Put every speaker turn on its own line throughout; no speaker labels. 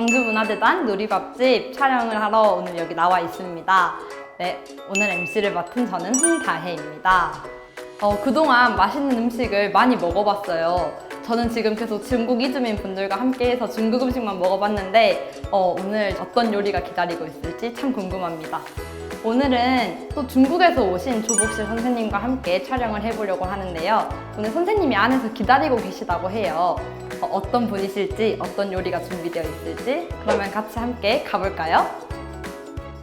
광주문화재단 놀이밥집 촬영을 하러 오늘 여기 나와 있습니다. 네, 오늘 MC를 맡은 저는 홍다혜입니다. 어, 그동안 맛있는 음식을 많이 먹어봤어요. 저는 지금 계속 중국 이주민 분들과 함께해서 중국 음식만 먹어봤는데 어, 오늘 어떤 요리가 기다리고 있을지 참 궁금합니다. 오늘은 또 중국에서 오신 조복실 선생님과 함께 촬영을 해보려고 하는데요. 오늘 선생님이 안에서 기다리고 계시다고 해요. 어, 떤 분이실지, 어떤 요리가 준비되어 있을지, 그러면 같이 함께 가볼까요?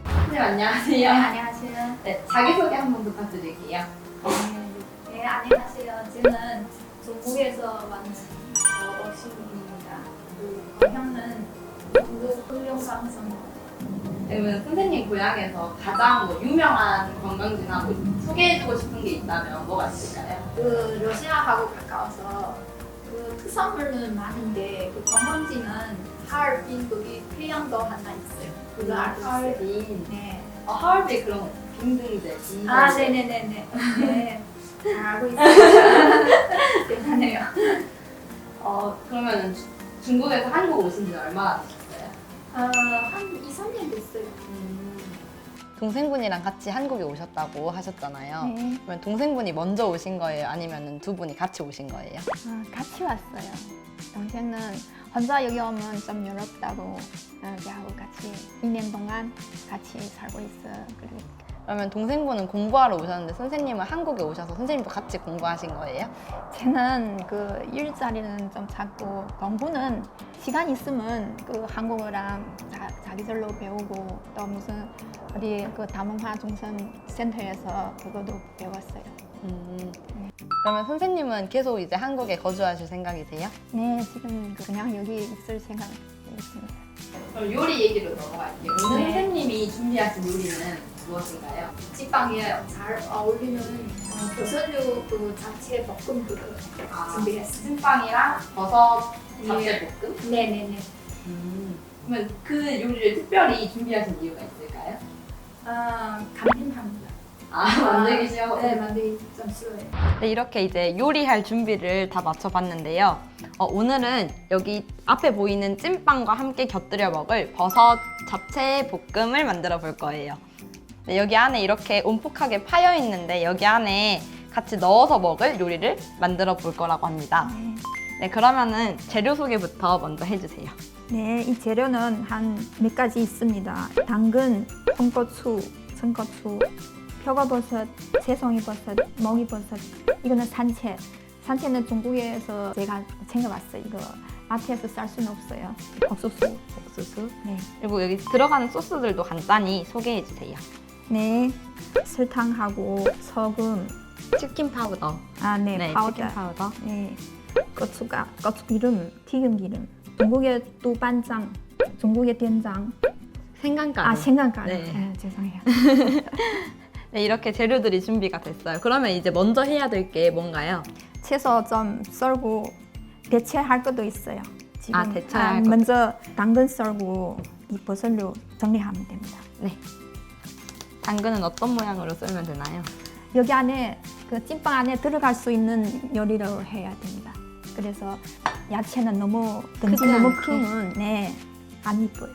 선생님 안녕하세요.
네, 안녕하세요.
네, 자기소개 한번 부탁드릴게요.
네, 네, 안녕하세요. 저는 중국에서 왔는 어신입니다. 그 고향은 중국 훌륭강성.
그러면 선생님 고향에서 가장 뭐 유명한 관광지나 뭐 소개해주고 싶은 게 있다면 뭐가 있을까요?
그 러시아하고 가까워서 그 특산물은 많은데 그 관광지는 하얼빈 거기 태양도 하나 있어요. 그거 알고 있어요.
하얼빈.
네.
어, 하얼빈 그런 빙등제, 빙등.
아, 네네네네. 네. 잘 알고 있어요. 대단해요.
어, 그러면 주- 중국에서 한국 오신 지 얼마나 되셨어요?
어, 한 2, 3년 됐어요.
동생분이랑 같이 한국에 오셨다고 하셨잖아요.
네,
그러면 동생분이 먼저 오신 거예요? 아니면 두 분이 같이 오신 거예요?
어, 같이 왔어요. 동생은 혼자 여기 오면 좀 어렵다고 어, 여기하고 같이 2년 동안 같이 살고 있어요. 그리고
그러면 동생분은 공부하러 오셨는데 선생님은 한국에 오셔서 선생님도 같이 공부하신 거예요?
저는 그 일자리는 좀 작고 공부는 시간 있으면 그 한국어랑 자, 자기절로 배우고 또 무슨 어디 그 다문화 중선 센터에서 그것도 배웠어요.
음. 그러면 선생님은 계속 이제 한국에 거주하실 생각이세요?
네, 지금 그냥 여기 있을 생각 있습니다.
그럼 요리 얘기로 넘어갈게요. 오늘
네.
선생님이 준비하신 요리는 무엇인가요?
찌빵이에요. 잘 어울리는 어, 버섯류 그 잡채 볶음들을
아,
준비했습니다.
찐빵이랑 버섯
예.
잡채 볶음?
네네네.
음. 그러면 그 요리를 특별히 준비하신 이유가 있을까요?
아, 간편합니다.
아, 만들기 쉬워.
네, 만들기 좀 쉬워요.
네, 이렇게 이제 요리할 준비를 다 마쳐봤는데요. 어, 오늘은 여기 앞에 보이는 찐빵과 함께 곁들여 먹을 버섯 잡채 볶음을 만들어 볼 거예요. 네, 여기 안에 이렇게 움푹하게 파여 있는데 여기 안에 같이 넣어서 먹을 요리를 만들어 볼 거라고 합니다.
네.
네, 그러면은 재료 소개부터 먼저 해주세요.
네, 이 재료는 한 몇 가지 있습니다. 당근, 홍고추, 청고추, 표고버섯, 새송이버섯, 멍이버섯. 이거는 산채. 산채는 중국에서 제가 챙겨왔어요. 이거 마트에서 쌀 수는 없어요. 옥수수.
옥수수.
네.
그리고 여기 들어가는 소스들도 간단히 소개해 주세요.
네. 설탕하고 소금.
치킨 파우더.
아, 네,
네,
파우더.
치킨 파우더.
네. 고추가 고추 기름, 튀김 기름. 중국의 두반장, 중국의 된장.
생강가루.
아, 생강가루.
네.
네, 죄송해요.
네, 이렇게 재료들이 준비가 됐어요. 그러면 이제 먼저 해야 될 게 뭔가요?
채소 좀 썰고 대체할 것도 있어요. 지금
아, 대체할 것.
먼저 당근 썰고 이 버섯류 정리하면 됩니다.
당근은 어떤 모양으로 썰면 되나요?
여기 안에 그 찐빵 안에 들어갈 수 있는 요리를 해야 됩니다. 그래서 야채는 너무
크지
너무
않게.
크면 네, 안 이뻐요.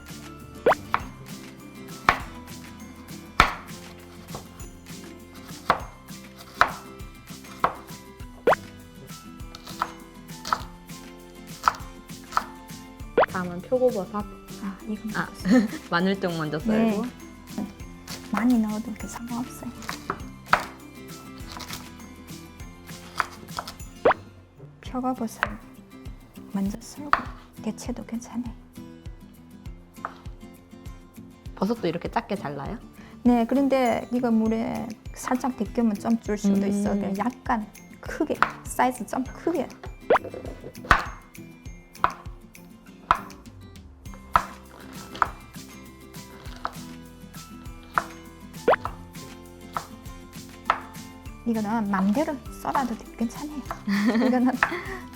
다음은 표고버섯.
아, 이건
아, 마늘종 먼저 썰고.
네. 많이 넣어도 그 상관없어요. 표고버섯 먼저 썰고 대체도 괜찮아요.
버섯도 이렇게 작게 잘라요?
네, 그런데 이거 물에 살짝 데끼면 좀 줄 수도
음.
있어. 그냥 약간 크게 사이즈 좀 크게. 이거는 맘대로 썰어도 괜찮아요. 이거는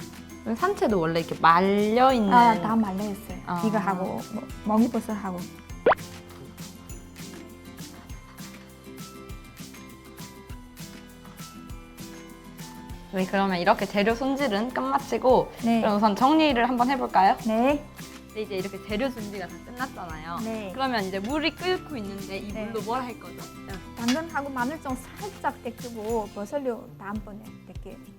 산채도 원래 이렇게 말려 있는.
아, 다 말려 있어요.
아.
이거 하고 뭐, 멍이버섯 하고
네, 그러면 이렇게 재료 손질은 끝마치고
네.
그럼 우선 정리를 한번 해볼까요?
네.
네, 이제 이렇게 재료 준비가 다 끝났잖아요.
네.
그러면 이제 물이 끓고 있는데 이
네.
물로 뭘 할 거죠?
당근하고 마늘 좀 살짝 데끼고 버섯료 다음번에 데껴.
당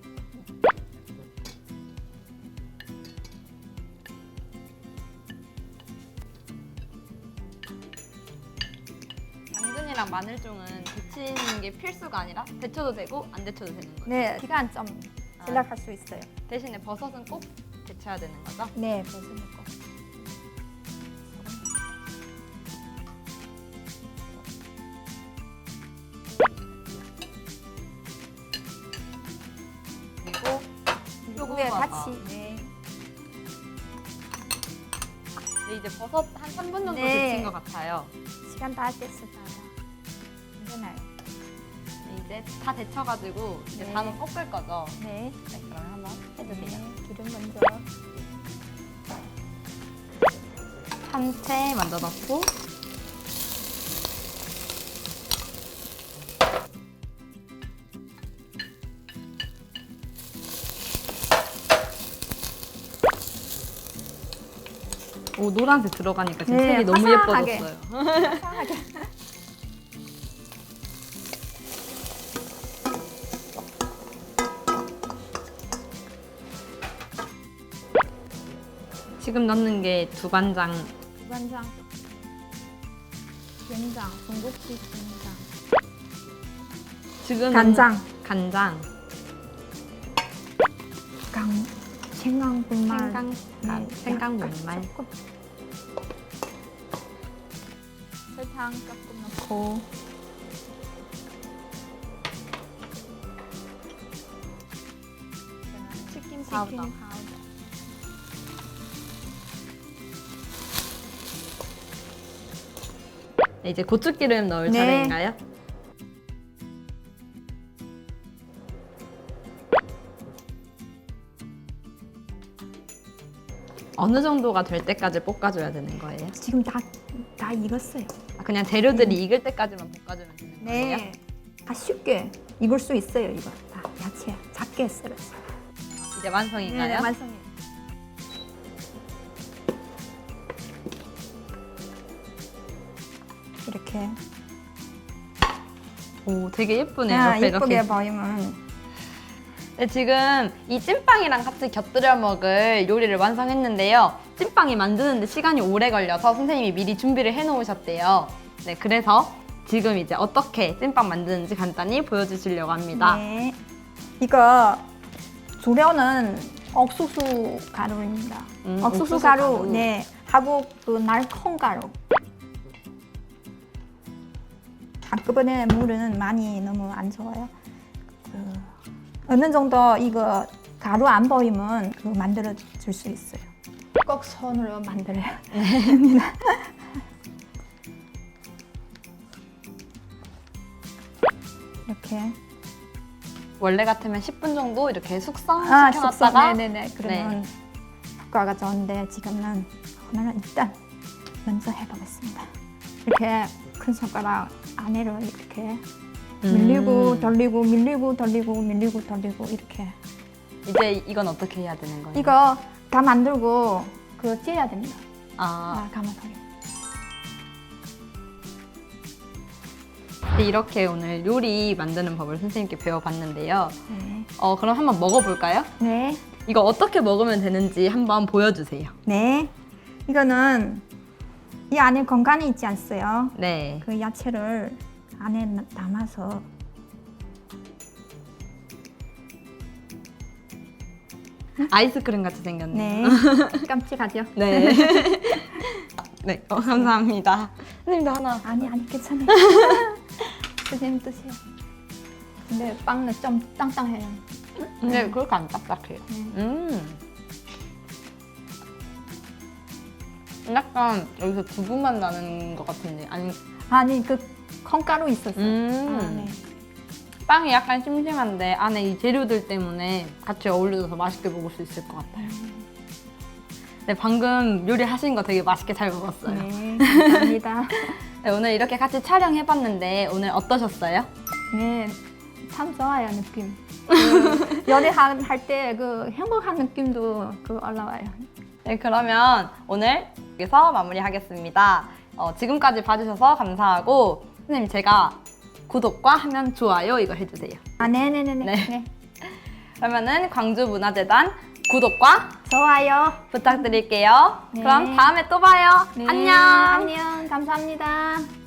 근이랑 마늘종은 데치는 게 필수가 아니라 데쳐도 되고 안 데쳐도 되는 거예요.
네. 기간 좀
아.
전락할 수 있어요.
대신에 버섯은 꼭 데쳐야 되는 거죠?
네, 버섯 넣고.
그리고
요거에
표고버섯.
같이. 네.
네, 이제 버섯 한 3분 정도
네.
데친 것 같아요.
시간 다 됐을 다
네, 이제 다 데쳐가지고 이제
네.
다음은 볶을 거죠.
네.
네, 그러면 한번 해주세요.
네. 기름 먼저.
참채 먼저 넣고 오 노란색 들어가니까 지금
네,
색이 너무
화사하게.
예뻐졌어요.
이상하게.
지금 넣는 게 두간장
두간장. 된장. 중국식 된장.
지금
간장.
간장
강. 생강분말.
생강 아,
네,
생강분말
조금. 설탕 조금 넣고.
치킨
치킨
파우더
파우
이제 고추기름 넣을
네.
차례인가요? 어느 정도가 될 때까지 볶아줘야 되는 거예요?
지금 다, 다 익었어요.
아, 그냥 재료들이 익을 때까지만 볶아주면 되는 거예요?
네. 다 쉽게 익을 수 있어요, 이거. 다 야채 작게 썰었어요.
이제 완성인가요?
완성이에요. 이렇게
오, 되게 예쁘네 요.
아,
옆에
예쁘게
이렇게.
보이면
네, 지금 이 찐빵이랑 같이 곁들여 먹을 요리를 완성했는데요. 찐빵이 만드는데 시간이 오래 걸려서 선생님이 미리 준비를 해 놓으셨대요. 네, 그래서 지금 이제 어떻게 찐빵 만드는지 간단히 보여주시려고 합니다.
네. 이거 주려는 옥수수 가루입니다.
음,
옥수수,
옥수수
가루,
가루.
네, 하고 그 날콩 가루. 한꺼번에 물은 많이 너무 안 좋아요. 그 어느 정도 이거 가루 안 보이면 그 만들어 줄 수 있어요. 꼭 손으로 만들어야 됩니다. 이렇게
원래 같으면 10분 정도 이렇게
아,
숙성시켜놨다가
숙성. 네네네. 그러면 효과가 좋은데 지금은 오늘은 일단 먼저 해보겠습니다. 이렇게 큰 손가락 안에를 이렇게
음.
밀리고 돌리고 밀리고 돌리고 밀리고 돌리고 이렇게
이제 이건 어떻게 해야 되는 거예요?
이거 다 만들고 그거 찌야 됩니다.
아,
아, 돌려.
네, 이렇게 오늘 요리 만드는 법을 선생님께 배워봤는데요.
네.
어, 그럼 한번 먹어볼까요?
네.
이거 어떻게 먹으면 되는지 한번 보여주세요.
네. 이거는 이 안에 건간이 있지 않어요?
네.
그 야채를 안에 나- 담아서
아이스크림 같이 생겼네요.
네. 깜찍하죠?
네. 네, 어, 감사합니다. 선생님도 하나.
아니 아니 괜찮아요. 선생님 드세요. 근데 빵은 좀 땅땅해요.
근데 그렇게 안 딱딱해요.
네.
음. 약간 여기서 두부만 나는 것 같은데 아니
아니 그 콩가루 있었어요.
음.
아, 네.
빵이 약간 심심한데 안에 이 재료들 때문에 같이 어울려서 맛있게 먹을 수 있을 것 같아요. 네 방금 요리하신 거 되게 맛있게 잘 먹었어요.
네, 감사합니다.
네, 오늘 이렇게 같이 촬영해봤는데 오늘 어떠셨어요?
네, 참 좋아요 느낌. 그 연애할 때 그 행복한 느낌도 그 올라와요.
네, 그러면 오늘 여기서 마무리하겠습니다. 어, 지금까지 봐주셔서 감사하고 선생님 제가 구독과 하면 좋아요 이거 해주세요.
아, 네네네네.
네.
네.
그러면은 광주문화재단 구독과
좋아요.
부탁드릴게요.
네.
그럼 다음에 또 봐요.
네,
안녕.
안녕. 감사합니다.